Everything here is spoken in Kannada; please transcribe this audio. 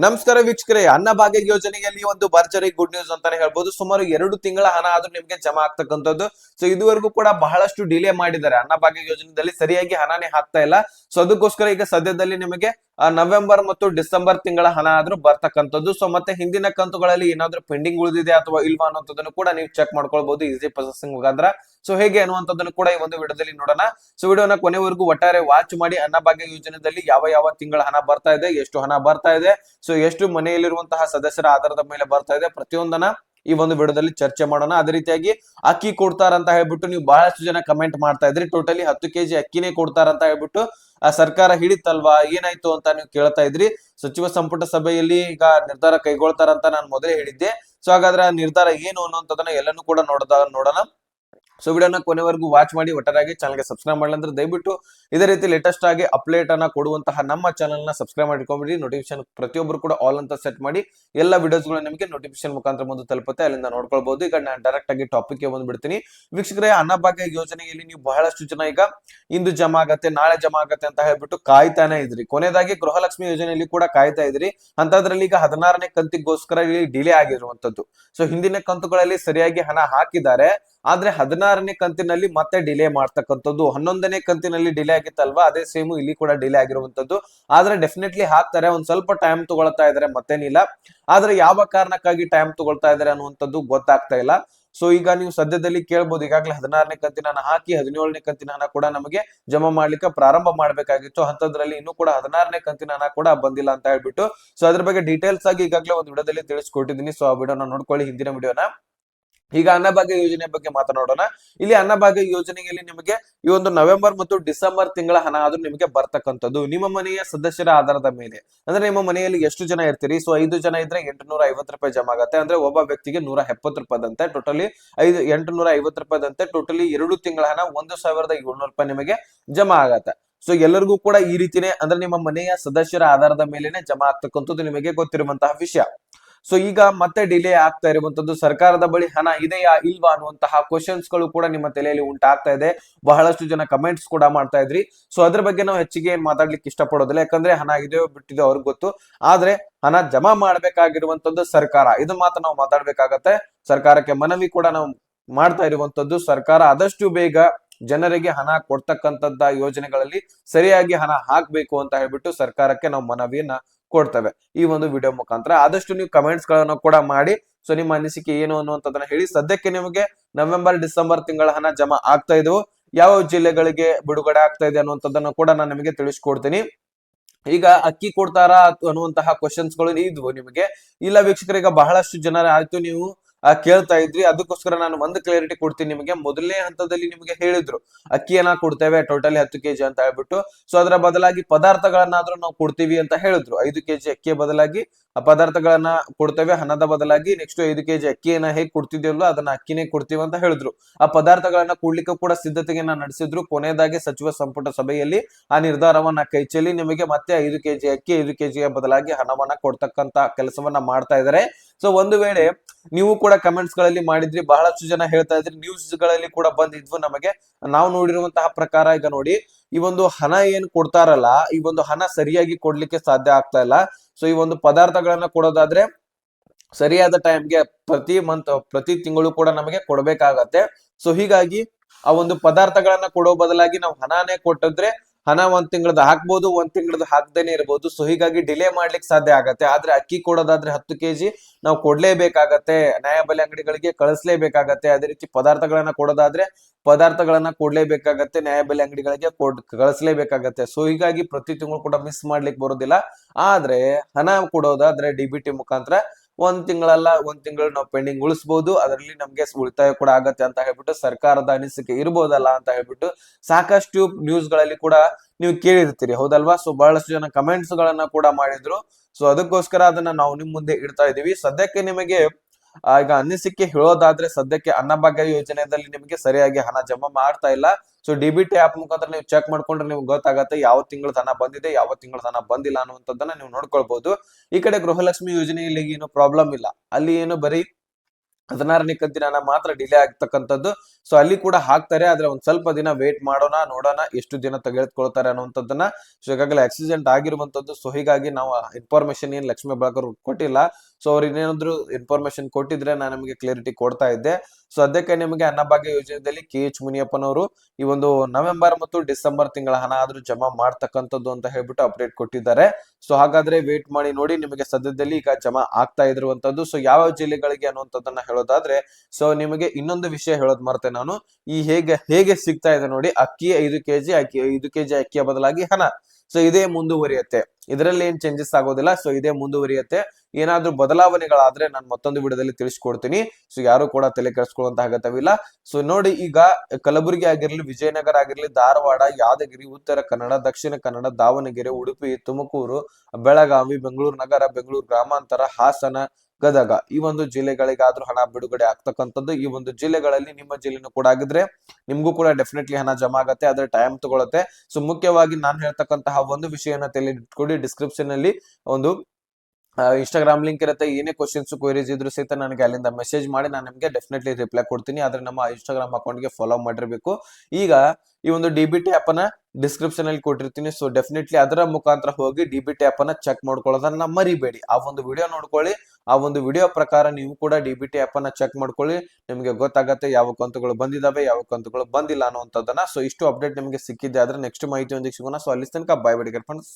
ನಮಸ್ಕಾರ ವೀಕ್ಷಕರೇ ಅನ್ನಭಾಗ್ಯ ಯೋಜನೆಯಲ್ಲಿ ಒಂದು ಭರ್ಜರಿ ಗುಡ್ ನ್ಯೂಸ್ ಅಂತಾನೆ ಹೇಳ್ಬೋದು. ಸುಮಾರು ಎರಡು ತಿಂಗಳ ಹಣ ಆದ್ರೂ ನಿಮ್ಗೆ ಜಮಾ ಆಗ್ತಕ್ಕಂಥದ್ದು. ಸೊ ಇದುವರೆಗೂ ಕೂಡ ಬಹಳಷ್ಟು ಡಿಲೇ ಮಾಡಿದ್ದಾರೆ. ಅನ್ನಭಾಗ್ಯ ಯೋಜನೆಯಲ್ಲಿ ಸರಿಯಾಗಿ ಹಣನೇ ಹಾಕ್ತಾ ಇಲ್ಲ. ಸೊ ಅದಕ್ಕೋಸ್ಕರ ಈಗ ಸದ್ಯದಲ್ಲಿ ನಿಮಗೆ ನವೆಂಬರ್ ಮತ್ತು ಡಿಸೆಂಬರ್ ತಿಂಗಳ ಹಣ ಆದ್ರೂ ಬರ್ತಕ್ಕಂಥದ್ದು. ಸೊ ಮತ್ತೆ ಹಿಂದಿನ ಕಂತುಗಳಲ್ಲಿ ಏನಾದ್ರೂ ಪೆಂಡಿಂಗ್ ಉಳಿದಿದೆ ಅಥವಾ ಇಲ್ವಾ ಅನ್ನೋದನ್ನು ಕೂಡ ನೀವು ಚೆಕ್ ಮಾಡ್ಕೊಳ್ಬಹುದು ಈಸಿ ಪ್ರೊಸೆಸಿಂಗ್ ಮುಖಾಂತರ. ಸೊ ಹೇಗೆ ಅನ್ನುವಂಥದ್ದನ್ನು ಕೂಡ ಈ ಒಂದು ವಿಡಿಯೋದಲ್ಲಿ ನೋಡೋಣ. ಸೊ ವಿಡಿಯೋನ ಕೊನೆವರೆಗೂ ಒಟ್ಟಾರೆ ವಾಚ್ ಮಾಡಿ ಅನ್ನಭಾಗ್ಯ ಯೋಜನೆಯಲ್ಲಿ ಯಾವ ಯಾವ ತಿಂಗಳ ಹಣ ಬರ್ತಾ ಇದೆ, ಎಷ್ಟು ಹಣ ಬರ್ತಾ ಇದೆ. ಸೊ ಎಷ್ಟು ಮನೆಯಲ್ಲಿರುವಂತಹ ಸದಸ್ಯರ ಆಧಾರದ ಮೇಲೆ ಬರ್ತಾ ಇದೆ ಪ್ರತಿಯೊಂದನ್ನ ಈ ಒಂದು ವಿಡಿಯೋದಲ್ಲಿ ಚರ್ಚೆ ಮಾಡೋಣ. ಅದೇ ರೀತಿಯಾಗಿ ಅಕ್ಕಿ ಕೊಡ್ತಾರಂತ ಹೇಳ್ಬಿಟ್ಟು ನೀವು ಬಹಳಷ್ಟು ಜನ ಕಮೆಂಟ್ ಮಾಡ್ತಾ ಇದ್ರಿ. ಟೋಟಲಿ ಹತ್ತು ಕೆಜಿ ಅಕ್ಕಿನೇ ಕೊಡ್ತಾರಂತ ಹೇಳ್ಬಿಟ್ಟು, ಆ ಸರ್ಕಾರ ಹಿಡಿತಲ್ವಾ? ಏನಾಯ್ತು ಅಂತ ನೀವು ಕೇಳ್ತಾ ಇದ್ರಿ. ಸಚಿವ ಸಂಪುಟ ಸಭೆಯಲ್ಲಿ ಈಗ ನಿರ್ಧಾರ ಕೈಗೊಳ್ತಾರಂತ ನಾನು ಮೊದಲೇ ಹೇಳಿದ್ದೆ. ಸೊ ಹಾಗಾದ್ರೆ ಆ ನಿರ್ಧಾರ ಏನು ಅನ್ನುವಂಥದ್ದನ್ನ ಎಲ್ಲನೂ ಕೂಡ ನೋಡದ, ನೋಡೋಣ. ಸೊ ವಿಡಿಯೋನ ಕೊನೆವರೆಗೂ ವಾಚ್ ಮಾಡಿ ಒಟ್ಟಾರಾಗಿ ಚಾನಲ್ಗೆ ಸಬ್ಸ್ಕ್ರೈಬ್ ಮಾಡಲಿ ಅಂದ್ರೆ ದಯವಿಟ್ಟು ಇದೇ ರೀತಿ ಲೇಟೆಸ್ಟ್ ಆಗಿ ಅಪ್ಡೇಟ್ ಅನ್ನ ಕೊಡುವಂತಹ ನಮ್ಮ ಚಾನಲ್ನ ಸಬ್ಸ್ಕ್ರೈಬ್ ಮಾಡ್ಕೊಂಡ್ಬಿಡಿ ನೋಟಿಫಿಕೇಶನ್ ಪ್ರತಿಯೊಬ್ಬರು ಕೂಡ ಆಲ್ ಅಂತ ಸೆಟ್ ಮಾಡಿ, ಎಲ್ಲ ವಿಡಿಯೋಸ್ಗಳು ನಿಮಗೆ ನೋಟಿಫಿಕೇಶನ್ ಮುಖಾಂತರ ಮುಂದೆ ತಲುಪುತ್ತೆ. ಅಲ್ಲಿಂದ ನೋಡ್ಕೊಳ್ಬಹುದು ಈಗ ನಾನು ಡೈರೆಕ್ಟ್ ಆಗಿ ಟಾಪಿಕ್ಗೆ ಬಂದ್ಬಿಡ್ತೀನಿ. ವೀಕ್ಷಕರೇ, ಅನ್ನಭಾಗ್ಯ ಯೋಜನೆಯಲ್ಲಿ ನೀವು ಬಹಳಷ್ಟು ಜನ ಈಗ ಇಂದು ಜಮಾ ಆಗತ್ತೆ, ನಾಳೆ ಜಮಾ ಆಗತ್ತೆ ಅಂತ ಹೇಳ್ಬಿಟ್ಟು ಕಾಯ್ತಾನೆ ಇದ್ರಿ. ಕೊನೆಯದಾಗಿ ಗೃಹಲಕ್ಷ್ಮಿ ಯೋಜನೆಯಲ್ಲಿ ಕೂಡ ಕಾಯ್ತಾ ಇದ್ರಿ. ಅಂತದ್ರಲ್ಲಿ ಈಗ ಹದಿನಾರನೇ ಕಂತಿಗೋಸ್ಕರ ಇಲ್ಲಿ ಡಿಲೇ ಆಗಿರುವಂತದ್ದು ಸೊ ಹಿಂದಿನ ಕಂತುಗಳಲ್ಲಿ ಸರಿಯಾಗಿ ಹಣ ಹಾಕಿದ್ದಾರೆ. ಆದ್ರೆ ಹದಿನಾರನೇ ಕಂತಿನಲ್ಲಿ ಮತ್ತೆ ಡಿಲೇ ಮಾಡ್ತಕ್ಕಂಥದ್ದು. ಹನ್ನೊಂದನೇ ಕಂತಿನಲ್ಲಿ ಡಿಲೇ ಆಗಿತ್ತಲ್ವಾ? ಅದೇ ಸೇಮ್ ಇಲ್ಲಿ ಕೂಡ ಡಿಲೇ ಆಗಿರುವಂತದ್ದು ಆದ್ರೆ ಡೆಫಿನೆಟ್ಲಿ ಹಾಕ್ತಾರೆ. ಒಂದ್ ಸ್ವಲ್ಪ ಟೈಮ್ ತಗೊಳ್ತಾ ಇದಾರೆ ಮತ್ತೇನಿಲ್ಲ ಆದ್ರೆ ಯಾವ ಕಾರಣಕ್ಕಾಗಿ ಟೈಮ್ ತಗೊಳ್ತಾ ಇದಾರೆ ಅನ್ನುವಂಥದ್ದು ಗೊತ್ತಾಗ್ತಾ ಇಲ್ಲ. ಸೊ ಈಗ ನೀವು ಸದ್ಯದಲ್ಲಿ ಕೇಳ್ಬೋದು, ಈಗಾಗಲೇ ಹದಿನಾರನೇ ಕಂತಿನ ಹಾಕಿ, ಹದಿನೇಳನೇ ಕಂತಿನ ಕೂಡ ನಮಗೆ ಜಮಾ ಮಾಡ್ಲಿಕ್ಕೆ ಪ್ರಾರಂಭ ಮಾಡ್ಬೇಕಾಗಿತ್ತು. ಅಂತದ್ರಲ್ಲಿ ಇನ್ನೂ ಕೂಡ ಹದಿನಾರನೇ ಕಂತಿನ ಕೂಡ ಬಂದಿಲ್ಲ ಅಂತ ಹೇಳ್ಬಿಟ್ಟು. ಸೊ ಅದ್ರ ಬಗ್ಗೆ ಡೀಟೇಲ್ಸ್ ಆಗಿ ಈಗಾಗಲೇ ಒಂದು ವಿಡಿಯೋದಲ್ಲಿ ತಿಳಿಸ್ಕೊಟ್ಟಿದ್ದೀನಿ. ಸೊ ಆ ವಿಡಿಯೋನ ನೋಡ್ಕೊಳ್ಳಿ, ಹಿಂದಿನ ವಿಡಿಯೋನ. ಈಗ ಅನ್ನಭಾಗ್ಯ ಯೋಜನೆ ಬಗ್ಗೆ ಮಾತನಾಡೋಣ. ಇಲ್ಲಿ ಅನ್ನಭಾಗ್ಯ ಯೋಜನೆಯಲ್ಲಿ ನಿಮಗೆ ಈ ಒಂದು ನವೆಂಬರ್ ಮತ್ತು ಡಿಸೆಂಬರ್ ತಿಂಗಳ ಹಣ ಆದ್ರೂ ನಿಮಗೆ ಬರ್ತಕ್ಕಂಥದ್ದು. ನಿಮ್ಮ ಮನೆಯ ಸದಸ್ಯರ ಆಧಾರದ ಮೇಲೆ. ಅಂದ್ರೆ ನಿಮ್ಮ ಮನೆಯಲ್ಲಿ ಎಷ್ಟು ಜನ ಇರ್ತೀರಿ? ಸೊ, ಐದು ಜನ ಇದ್ರೆ ಎಂಟುನೂರ ರೂಪಾಯಿ ಜಮಾ ಆಗತ್ತೆ. ಅಂದ್ರೆ ಒಬ್ಬ ವ್ಯಕ್ತಿಗೆ ನೂರ ಎಪ್ಪತ್ತು ರೂಪಾಯಿದಂತೆ ಟೋಟಲಿ ಐದು, ಎಂಟುನೂರ ಐವತ್ತು ರೂಪಾಯಿದಂತೆ ಟೋಟಲಿ ಎರಡು ತಿಂಗಳ ಹಣ ಒಂದು ಸಾವಿರದ ಏಳ್ನೂರು ರೂಪಾಯಿ ನಿಮಗೆ ಜಮಾ ಆಗತ್ತೆ. ಸೊ, ಎಲ್ಲರಿಗೂ ಕೂಡ ಈ ರೀತಿನೇ ಅಂದ್ರೆ ನಿಮ್ಮ ಮನೆಯ ಸದಸ್ಯರ ಆಧಾರದ ಮೇಲೆನೆ ಜಮಾ ಆಗ್ತಕ್ಕಂಥದ್ದು ನಿಮಗೆ ಗೊತ್ತಿರುವಂತಹ ವಿಷಯ. ಸೊ ಈಗ ಮತ್ತೆ ಡಿಲೇ ಆಗ್ತಾ ಇರುವಂತದ್ದು ಸರ್ಕಾರದ ಬಳಿ ಹಣ ಇದೆಯಾ ಇಲ್ವಾ ಅನ್ನುವಂತಹ ಕ್ವಶನ್ಸ್ಗಳು ಕೂಡ ನಿಮ್ಮ ತಲೆಯಲ್ಲಿ ಉಂಟಾಗ್ತಾ ಇದೆ. ಬಹಳಷ್ಟು ಜನ ಕಮೆಂಟ್ಸ್ ಕೂಡ ಮಾಡ್ತಾ ಇದ್ರಿ. ಸೊ ಅದ್ರ ಬಗ್ಗೆ ನಾವು ಹೆಚ್ಚಿಗೆ ಏನ್ ಮಾತಾಡ್ಲಿಕ್ಕೆ ಇಷ್ಟಪಡೋದಿಲ್ಲ. ಯಾಕಂದ್ರೆ ಹಣ ಇದೆಯೋ ಬಿಟ್ಟಿದೆಯೋ ಅವ್ರಿಗೆ ಗೊತ್ತು. ಆದ್ರೆ ಹಣ ಜಮಾ ಮಾಡ್ಬೇಕಾಗಿರುವಂತದ್ದು ಸರ್ಕಾರ. ಇದು ಮಾತ್ರ ನಾವು ಮಾತಾಡ್ಬೇಕಾಗತ್ತೆ. ಸರ್ಕಾರಕ್ಕೆ ಮನವಿ ಕೂಡ ನಾವು ಮಾಡ್ತಾ ಇರುವಂತದ್ದು ಸರ್ಕಾರ ಆದಷ್ಟು ಬೇಗ ಜನರಿಗೆ ಹಣ ಕೊಡ್ತಕ್ಕಂಥದ್ದ ಯೋಜನೆಗಳಲ್ಲಿ ಸರಿಯಾಗಿ ಹಣ ಹಾಕ್ಬೇಕು ಅಂತ ಹೇಳ್ಬಿಟ್ಟು ಸರ್ಕಾರಕ್ಕೆ ನಾವು ಮನವಿಯನ್ನ ಕೊಡ್ತೇವೆ ಈ ಒಂದು ವಿಡಿಯೋ ಮುಖಾಂತರ. ಆದಷ್ಟು ನೀವು ಕಮೆಂಟ್ಸ್ಗಳನ್ನು ಕೂಡ ಮಾಡಿ. ಸೊ ನಿಮ್ಮ ಅನಿಸಿಕೆ ಏನು ಅನ್ನುವಂಥದ್ದನ್ನ ಹೇಳಿ. ಸದ್ಯಕ್ಕೆ ನಿಮಗೆ ನವೆಂಬರ್ ಡಿಸೆಂಬರ್ ತಿಂಗಳ ಹಣ ಜಮಾ ಆಗ್ತಾ ಇದ್ವು. ಯಾವ ಜಿಲ್ಲೆಗಳಿಗೆ ಬಿಡುಗಡೆ ಆಗ್ತಾ ಇದೆ ಅನ್ನುವಂಥದ್ದನ್ನ ಕೂಡ ನಾನು ನಿಮಗೆ ತಿಳಿಸ್ಕೊಡ್ತೀನಿ. ಈಗ ಅಕ್ಕಿ ಕೊಡ್ತಾರಾ ಅನ್ನುವಂತಹ ಕ್ವಶನ್ಸ್ಗಳು ಇದ್ವು ನಿಮಗೆ. ಇಲ್ಲ ವೀಕ್ಷಕರೀಗ ಬಹಳಷ್ಟು ಜನರ ಆಯ್ತು ನೀವು ಕೇಳ್ತಾ ಇದ್ರಿ ಅದಕ್ಕೋಸ್ಕರ ನಾನು ಒಂದು ಕ್ಲಾರಿಟಿ ಕೊಡ್ತೀನಿ ನಿಮಗೆ. ಮೊದಲನೇ ಹಂತದಲ್ಲಿ ನಿಮಗೆ ಹೇಳಿದ್ರು, ಅಕ್ಕಿಯನ್ನ ಕೊಡ್ತೇವೆ ಟೋಟಲಿ ಹತ್ತು ಕೆಜಿ ಅಂತ ಹೇಳ್ಬಿಟ್ಟು. ಸೊ ಅದರ ಬದಲಾಗಿ ಪದಾರ್ಥಗಳನ್ನಾದ್ರೂ ನಾವು ಕೊಡ್ತೀವಿ ಅಂತ ಹೇಳಿದ್ರು. ಐದು ಕೆಜಿ ಅಕ್ಕಿಯ ಬದಲಾಗಿ ಆ ಪದಾರ್ಥಗಳನ್ನ ಕೊಡ್ತೇವೆ. ಹಣದ ಬದಲಾಗಿ ನೆಕ್ಸ್ಟ್ ಐದು ಕೆಜಿ ಅಕ್ಕಿಯನ್ನ ಹೇಗೆ ಕೊಡ್ತಿದ್ಯಲ್ಲೋ ಅದನ್ನ ಅಕ್ಕಿನೇ ಕೊಡ್ತೀವಿ ಅಂತ ಹೇಳಿದ್ರು. ಆ ಪದಾರ್ಥಗಳನ್ನ ಕೊಡ್ಲಿಕ್ಕೂ ಕೂಡ ಸಿದ್ಧತೆಯನ್ನ ನಡೆಸಿದ್ರು. ಕೊನೆಯದಾಗಿ ಸಚಿವ ಸಂಪುಟ ಸಭೆಯಲ್ಲಿ ಆ ನಿರ್ಧಾರವನ್ನ ಕೈಚೆಲ್ಲಿ ನಿಮಗೆ ಮತ್ತೆ ಐದು ಕೆಜಿ ಅಕ್ಕಿ, ಐದು ಕೆಜಿಯ ಬದಲಾಗಿ ಹಣವನ್ನ ಕೊಡ್ತಕ್ಕಂತ ಕೆಲಸವನ್ನ ಮಾಡ್ತಾ ಇದ್ದಾರೆ ಸೊ ಒಂದು ವೇಳೆ ನೀವು ಕೂಡ ಕಮೆಂಟ್ಸ್ಗಳಲ್ಲಿ ಮಾಡಿದ್ರಿ, ಬಹಳಷ್ಟು ಜನ ಹೇಳ್ತಾ ಇದ್ರಿ ನ್ಯೂಸ್ಗಳಲ್ಲಿ ಕೂಡ ಬಂದಿದ್ವು ನಮಗೆ. ನಾವು ನೋಡಿರುವಂತಹ ಪ್ರಕಾರ ಈಗ ನೋಡಿ, ಈ ಒಂದು ಹಣ ಏನ್ ಕೊಡ್ತಾರಲ್ಲ, ಈ ಒಂದು ಹಣ ಸರಿಯಾಗಿ ಕೊಡ್ಲಿಕ್ಕೆ ಸಾಧ್ಯ ಆಗ್ತಾ ಇಲ್ಲ. ಸೊ ಈ ಒಂದು ಪದಾರ್ಥಗಳನ್ನ ಕೊಡೋದಾದ್ರೆ ಸರಿಯಾದ ಟೈಮ್ಗೆ ಪ್ರತಿ ಮಂತ್ ಪ್ರತಿ ತಿಂಗಳು ಕೂಡ ನಮಗೆ ಕೊಡ್ಬೇಕಾಗತ್ತೆ. ಸೊ ಹೀಗಾಗಿ ಆ ಒಂದು ಪದಾರ್ಥಗಳನ್ನ ಕೊಡೋ ಬದಲಾಗಿ ನಾವು ಹಣನೇ ಕೊಟ್ಟಿದ್ರೆ ಹಣ ಒಂದ್ ತಿಂಗಳದ ಹಾಕ್ಬೋದು, ಒಂದ್ ತಿಂಗಳದ ಹಾಕ್ದೇನೆ ಇರ್ಬೋದು. ಸೊ ಹೀಗಾಗಿ ಡಿಲೇ ಮಾಡ್ಲಿಕ್ಕೆ ಸಾಧ್ಯ ಆಗತ್ತೆ. ಆದ್ರೆ ಅಕ್ಕಿ ಕೊಡೋದಾದ್ರೆ ಹತ್ತು ಕೆಜಿ ನಾವು ಕೊಡ್ಲೇಬೇಕಾಗತ್ತೆ. ನ್ಯಾಯಬೆಲೆ ಅಂಗಡಿಗಳಿಗೆ ಕಳಿಸ್ಲೇಬೇಕಾಗತ್ತೆ. ಅದೇ ರೀತಿ ಪದಾರ್ಥಗಳನ್ನ ಕೊಡೋದಾದ್ರೆ ಪದಾರ್ಥಗಳನ್ನ ಕೊಡ್ಲೇಬೇಕಾಗತ್ತೆ. ನ್ಯಾಯಬೆಲೆ ಅಂಗಡಿಗಳಿಗೆ ಕೊಡ್, ಕಳಿಸ್ಲೇಬೇಕಾಗತ್ತೆ. ಸೊ ಹೀಗಾಗಿ ಪ್ರತಿ ತಿಂಗಳು ಕೂಡ ಮಿಸ್ ಮಾಡ್ಲಿಕ್ಕೆ ಬರೋದಿಲ್ಲ. ಆದ್ರೆ ಹಣ ಕೊಡೋದಾದ್ರೆ ಡಿ ಬಿ ಟಿ ಮುಖಾಂತರ ಒಂದ್ ತಿಂಗಳಲ್ಲ, ಒಂದ್ ತಿಂಗಳು ನಾವು ಪೆಂಡಿಂಗ್ ಉಳಿಸಬಹುದು ಅದರಲ್ಲಿ ನಮ್ಗೆ ಉಳಿತಾಯ ಕೂಡ ಆಗತ್ತೆ ಅಂತ ಹೇಳ್ಬಿಟ್ಟು ಸರ್ಕಾರದ ಅನಿಸಿಕೆ ಇರ್ಬೋದಲ್ಲ ಅಂತ ಹೇಳ್ಬಿಟ್ಟು ಸಾಕಷ್ಟು ನ್ಯೂಸ್ಗಳಲ್ಲಿ ಕೂಡ ನೀವು ಕೇಳಿರ್ತೀರಿ. ಹೌದಲ್ವಾ? ಸೊ ಬಹಳಷ್ಟು ಜನ ಕಮೆಂಟ್ಸ್ ಗಳನ್ನ ಕೂಡ ಮಾಡಿದ್ರು. ಸೊ ಅದಕ್ಕೋಸ್ಕರ ಅದನ್ನ ನಾವು ನಿಮ್ ಮುಂದೆ ಇಡ್ತಾ ಇದೀವಿ. ಸದ್ಯಕ್ಕೆ ನಿಮಗೆ ಈಗ ಅನಿಸಿಕೆ ಹೇಳೋದಾದ್ರೆ ಸದ್ಯಕ್ಕೆ ಅನ್ನಭಾಗ್ಯ ಯೋಜನೆಯಲ್ಲಿ ನಿಮಗೆ ಸರಿಯಾಗಿ ಹಣ ಜಮಾ ಮಾಡ್ತಾ ಇಲ್ಲ. ಸೊ ಡಿ ಬಿ ಆಪ್ ಮುಖಾಂತರ ನೀವು ಚೆಕ್ ಮಾಡ್ಕೊಂಡ್ರೆ ನಿಮ್ಗೆ ಗೊತ್ತಾಗತ್ತೆ ಯಾವ ತಿಂಗಳ ಹಣ ಬಂದಿದೆ, ಯಾವ ತಿಂಗಳ ಹಣ ಬಂದಿಲ್ಲ ಅನ್ನುವಂಥದ್ದನ್ನ ನೀವು ನೋಡ್ಕೊಳ್ಬಹುದು ಈ ಕಡೆ ಗೃಹಲಕ್ಷ್ಮಿ ಯೋಜನೆಯಲ್ಲಿ ಏನು ಪ್ರಾಬ್ಲಮ್ ಇಲ್ಲ. ಅಲ್ಲಿ ಏನು ಬರೀ ಹದಿನಾರನೇ ಕಂತಿನ ಮಾತ್ರ ಡಿಲೇ ಆಗ್ತಕ್ಕಂಥದ್ದು. ಸೊ ಅಲ್ಲಿ ಕೂಡ ಹಾಕ್ತಾರೆ, ಆದ್ರೆ ಒಂದ್ ಸ್ವಲ್ಪ ದಿನ ವೇಟ್ ಮಾಡೋಣ, ನೋಡೋಣ, ಎಷ್ಟು ದಿನ ತೆಗೆದುಕೊಳ್ತಾರೆ ಅನ್ನುವಂಥದ್ದನ್ನ. ಸೊ ಈಗಾಗಲೇ ಆಕ್ಸಿಡೆಂಟ್ ಆಗಿರುವಂತದ್ದು ಸೊ ಹೀಗಾಗಿ ನಾವು ಇನ್ಫಾರ್ಮೇಶನ್ ಏನ್ ಲಕ್ಷ್ಮೀ ಬಳಕರು ಕೊಟ್ಟಿಲ್ಲ. ಸೊ ಅವ್ರು ಇನ್ನೇನಾದ್ರು ಇನ್ಫಾರ್ಮೇಶನ್ ಕೊಟ್ಟಿದ್ರೆ ನಾನು ನಿಮಗೆ ಕ್ಲಿಯರಿಟಿ ಕೊಡ್ತಾ ಇದ್ದೆ. ಸೊ ಅದಕ್ಕೆ ನಿಮಗೆ ಅನ್ನಭಾಗ್ಯ ಯೋಜನೆಯಲ್ಲಿ ಕೆ ಎಚ್ ಮುನಿಯಪ್ಪನವರು ಈ ಒಂದು ನವೆಂಬರ್ ಮತ್ತು ಡಿಸೆಂಬರ್ ತಿಂಗಳ ಹಣ ಆದ್ರೂ ಜಮಾ ಮಾಡ್ತಕ್ಕಂಥದ್ದು ಅಂತ ಹೇಳ್ಬಿಟ್ಟು ಅಪ್ಡೇಟ್ ಕೊಟ್ಟಿದ್ದಾರೆ. ಸೊ ಹಾಗಾದ್ರೆ ವೇಟ್ ಮಾಡಿ ನೋಡಿ ನಿಮಗೆ ಸದ್ಯದಲ್ಲಿ ಈಗ ಜಮಾ ಆಗ್ತಾ ಇರುವಂತದ್ದು ಸೊ ಯಾವ ಜಿಲ್ಲೆಗಳಿಗೆ ಅನ್ನುವಂಥದ್ದನ್ನ ಹೇಳೋದಾದ್ರೆ ಸೊ ನಿಮಗೆ ಇನ್ನೊಂದು ವಿಷಯ ಹೇಳೋದ್ ಮರ್ತೆ ನಾನು. ಈ ಹೇಗೆ ಹೇಗೆ ಸಿಗ್ತಾ ಇದೆ ನೋಡಿ, ಅಕ್ಕಿ ಐದು ಕೆಜಿ, ಅಕ್ಕಿ ಐದು ಕೆಜಿ ಅಕ್ಕಿಯ ಬದಲಾಗಿ ಹಣ. ಸೊ ಇದೇ ಮುಂದುವರಿಯುತ್ತೆ. ಇದರಲ್ಲಿ ಏನ್ ಚೇಂಜಸ್ ಆಗೋದಿಲ್ಲ. ಸೊ ಇದೇ ಮುಂದುವರಿಯುತ್ತೆ. ಏನಾದ್ರೂ ಬದಲಾವಣೆಗಳಾದ್ರೆ ನಾನು ಮತ್ತೊಂದು ವಿಡಿಯೋದಲ್ಲಿ ತಿಳಿಸ್ಕೊಡ್ತೀನಿ. ಸೊ ಯಾರು ಕೂಡ ತಲೆ ಕೆಡಿಸ್ಕೊಳ್ಳುವಂತ ಅಗತ್ಯವಿಲ್ಲ. ಸೊ ನೋಡಿ, ಈಗ ಕಲಬುರಗಿ ಆಗಿರ್ಲಿ, ವಿಜಯನಗರ ಆಗಿರ್ಲಿ, ಧಾರವಾಡ, ಯಾದಗಿರಿ, ಉತ್ತರ ಕನ್ನಡ, ದಕ್ಷಿಣ ಕನ್ನಡ, ದಾವಣಗೆರೆ, ಉಡುಪಿ, ತುಮಕೂರು, ಬೆಳಗಾವಿ, ಬೆಂಗಳೂರು ನಗರ, ಬೆಂಗಳೂರು ಗ್ರಾಮಾಂತರ, ಹಾಸನ ಗದಗ. ಈ ಒಂದು ಜಿಲ್ಲೆಗಳಿಗಾದ್ರೂ ಹಣ ಬಿಡುಗಡೆ ಆಗ್ತಕ್ಕಂಥದ್ದು ಈ ಒಂದು ಜಿಲ್ಲೆಗಳಲ್ಲಿ ನಿಮ್ಮ ಜಿಲ್ಲೆನೂ ಕೂಡ ಆಗಿದ್ರೆ ನಿಮ್ಗೂ ಕೂಡ ಡೆಫಿನೆಟ್ಲಿ ಹಣ ಜಮಾ ಆಗತ್ತೆ, ಆದ್ರೆ ಟೈಮ್ ತಗೊಳುತ್ತೆ. ಸೊ ಮುಖ್ಯವಾಗಿ ನಾನು ಹೇಳ್ತಕ್ಕಂತಹ ಒಂದು ವಿಷಯನ ತಲೆ ಇಟ್ಕೊಡಿ ಡಿಸ್ಕ್ರಿಪ್ಷನ್ ಅಲ್ಲಿ ಒಂದು ಇನ್ಸ್ಟಾಗ್ರಾಮ್ ಲಿಂಕ್ ಇರುತ್ತೆ. ಏನೇ ಕ್ವಶನ್ಸ್ ಕ್ವೈರೀಸ್ ಇದ್ರು ಸಹಿತ ನನಗೆ ಅಲ್ಲಿಂದ ಮೆಸೇಜ್ ಮಾಡಿ ನಾನು ನಿಮಗೆ ಡೆಫಿನೆಟ್ಲಿ ರಿಪ್ಲೈ ಕೊಡ್ತೀನಿ. ಆದ್ರೆ ನಮ್ಮ ಇನ್ಸ್ಟಾಗ್ರಾಮ್ ಅಕೌಂಟ್ಗೆ ಫಾಲೋ ಮಾಡಿರಬೇಕು. ಈಗ ಈ ಒಂದು ಡಿ ಬಿ ಟಿ ಆಪ್ ಅನ್ನ ಡಿಸ್ಕ್ರಿಪ್ಷನ್ ಅಲ್ಲಿ ಕೊಟ್ಟಿರ್ತೀನಿ. ಸೊ ಡೆಫಿನೆಟ್ಲಿ ಅದರ ಮುಖಾಂತರ ಹೋಗಿ ಡಿ ಬಿ ಟಿ ಆಪ್ ಅನ್ನ ಚೆಕ್ ಮಾಡ್ಕೊಳ್ಳೋದನ್ನ ಮರಿಬೇಡಿ. ಆ ಒಂದು ವಿಡಿಯೋ ನೋಡ್ಕೊಳ್ಳಿ. ಆ ಒಂದು ವಿಡಿಯೋ ಪ್ರಕಾರ ನೀವು ಕೂಡ ಡಿ ಬಿ ಟಿ ಆಪ್ ಅನ್ನ ಚೆಕ್ ಮಾಡ್ಕೊಳ್ಳಿ. ನಿಮಗೆ ಗೊತ್ತಾಗತ್ತೆ ಯಾವ ಕಂತುಗಳು ಬಂದಿದಾವೆ, ಯಾವ ಕಂತುಗಳು ಬಂದಿಲ್ಲ ಅನ್ನುವಂಥದ್ದನ್ನ. ಸೊ ಇಷ್ಟು ಅಪ್ಡೇಟ್ ನಿಮಗೆ ಸಿಕ್ಕಿದ್ದೆ ಆದ್ರೆ ನೆಕ್ಸ್ಟ್ ಮಾಹಿತಿಯೊಂದಿಗೆ ಸಿಗೋಣ. ಸೊ ಅಲ್ಲಿ ತನಕ ಬಾಯ್ ಬಿಡಿ ಫ್ರೆಂಡ್ಸ್